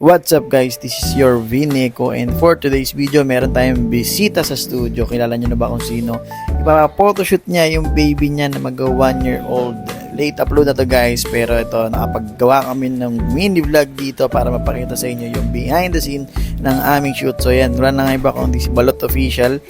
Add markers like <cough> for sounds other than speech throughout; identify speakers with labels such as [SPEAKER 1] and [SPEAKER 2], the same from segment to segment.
[SPEAKER 1] What's up guys, this is your Vineco and for today's video meron tayong bisita sa studio. Kilala niyo na ba kung sino? Ipa-photoshoot niya yung baby niya na mag 1 year old. Late upload na to guys pero ito nakapaggawa kami ng mini vlog dito para mapakita sa inyo yung behind the scene ng aming shoot. So yan, wala na nga iba kundi si Balot Official.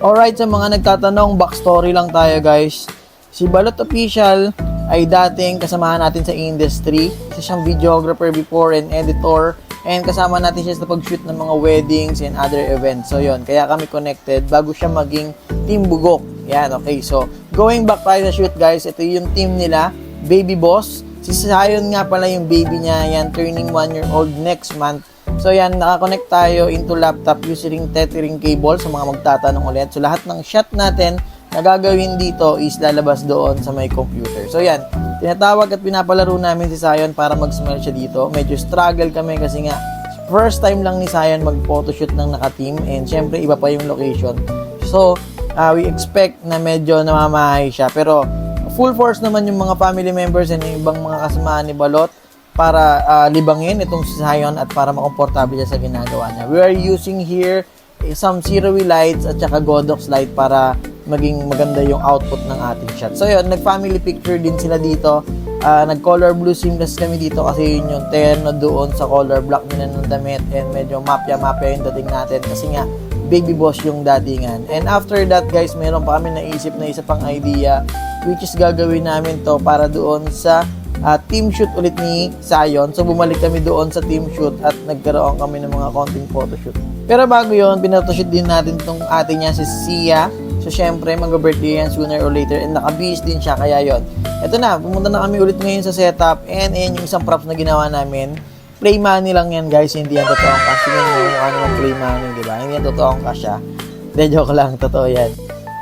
[SPEAKER 1] Alright, sa mga nagtatanong, backstory lang tayo guys. Si Balot Official ay dating kasamahan natin sa industry. Isa siyang videographer before and editor. And kasama natin siya sa pag-shoot ng mga weddings and other events. So yon kaya kami connected bago siya maging Team Bugok. Yan, okay. So, going back tayo sa shoot guys, ito yung team nila, Baby Boss. Si Zion nga pala yung baby niya, yan, turning 1 year old next month. So yan, nakakonect tayo into laptop using tethering cable sa mga magtatanong ulit. So lahat ng shot natin na gagawin dito is lalabas doon sa may computer. So yan, tinatawag at pinapalaro namin si Zion para mag-smile siya dito. Medyo struggle kami kasi nga first time lang ni Zion mag-photoshoot ng naka-team and syempre iba pa yung location. So, uh, we expect na medyo namamahay siya pero full force naman yung mga family members and yung ibang mga kasamahan ni Balot para ah, libangin itong si Zion at para makomportable siya sa ginagawa niya. We are using here some zero lights at saka Godox light para maging maganda yung output ng ating shot. So yun, nag-family picture din sila dito. Ah, nag-color blue seamless kami dito kasi yun yung terno doon sa color black nila ng damit and medyo mapya-mapya yung dating natin kasi nga baby boss yung datingan. And after that guys, meron pa kami naisip na isa pang idea which is gagawin namin to para doon sa ah, team shoot ulit ni Sayon. So bumalik kami doon sa team shoot at nagkaroon kami ng mga konting photoshoot. Pero bago yon pinatoshoot din natin tong ate niya si Sia. So syempre mag-birthday yan sooner or later and nakabihis din siya kaya yon. Ito na, pumunta na kami ulit ngayon sa setup and ayan yung isang props na ginawa namin. Play money lang yan guys, hindi yan totoong cash. Tingnan kung ano yung play money, di ba? Hindi yan totoong cash ah. Hindi, joke lang, totoo yan.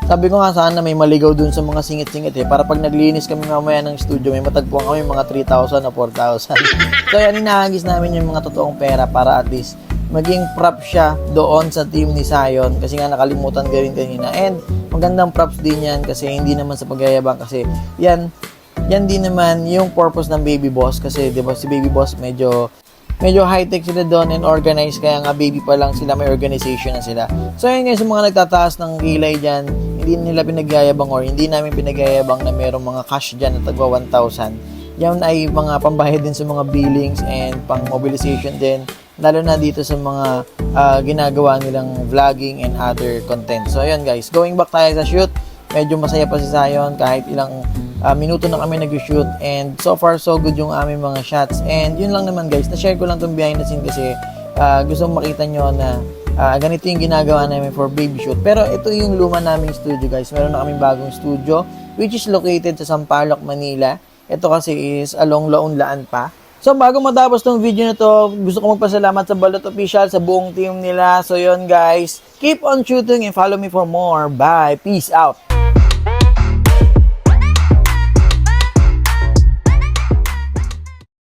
[SPEAKER 1] Sabi ko nga sana may maligaw dun sa mga singit-singit eh. Para pag naglinis kami mamaya ng studio, may matagpuan kami mga 3,000 o 4,000. <laughs> so yan, inahagis namin yung mga totoong pera para at least maging prop siya doon sa team ni Zion kasi nga nakalimutan ko rin kanina. And magandang props din yan kasi hindi naman sa pagyayabang kasi yan, yan din naman yung purpose ng Baby Boss kasi 'di ba si Baby Boss medyo medyo high-tech sila doon and organized kaya nga baby pa lang sila may organization na sila. So ayun guys, sa mga nagtataas ng kilay dyan, hindi nila pinagyayabang or hindi namin pinagyayabang na merong mga cash dyan na tagwa 1,000. Yan ay mga pambayad din sa mga billings and pang mobilization din lalo na dito sa mga ah, ginagawa nilang vlogging and other content. So ayun guys, going back tayo sa shoot, medyo masaya pa si Zion kahit ilang ah, minuto na kami nag-shoot. And so far so good yung aming mga shots. And yun lang naman guys. Na-share ko lang itong behind the scene kasi ah, gusto makita nyo na ah, ganito yung ginagawa namin for baby shoot. Pero ito yung luma naming studio guys. Meron na kaming bagong studio which is located sa Sampaloc, Manila. Ito kasi is along Laon-Laan pa So, bago matapos tong video na to, gusto ko magpasalamat sa Balot Official, sa buong team nila. So, yun guys, keep on shooting and follow me for more. Bye! Peace out!